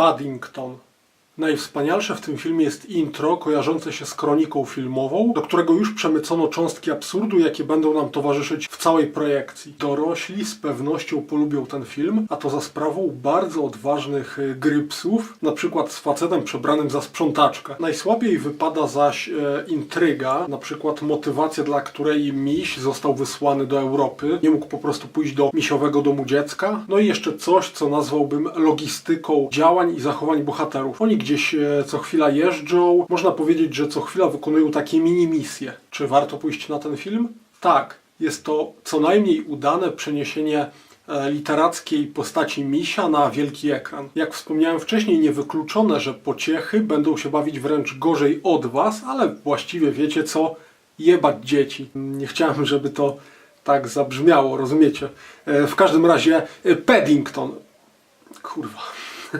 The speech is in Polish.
Paddington. Najwspanialsze w tym filmie jest intro kojarzące się z kroniką filmową, do którego już przemycono cząstki absurdu, jakie będą nam towarzyszyć w całej projekcji. Dorośli z pewnością polubią ten film, a to za sprawą bardzo odważnych y, grypsów, na przykład z facetem przebranym za sprzątaczkę. Najsłabiej wypada zaś e, intryga, na przykład motywacja, dla której miś został wysłany do Europy, nie mógł po prostu pójść do misiowego domu dziecka. No i jeszcze coś, co nazwałbym logistyką działań i zachowań bohaterów. Oni gdzieś e, co chwila jeżdżą, można powiedzieć, że co chwila wykonują takie mini misje. Czy warto pójść na ten film? Tak, jest to co najmniej udane przeniesienie e, literackiej postaci misia na wielki ekran. Jak wspomniałem wcześniej, niewykluczone, że pociechy będą się bawić wręcz gorzej od was, ale właściwie wiecie co? Jebać dzieci. Nie chciałem, żeby to tak zabrzmiało, rozumiecie? E, W każdym razie e, Paddington. Kurwa.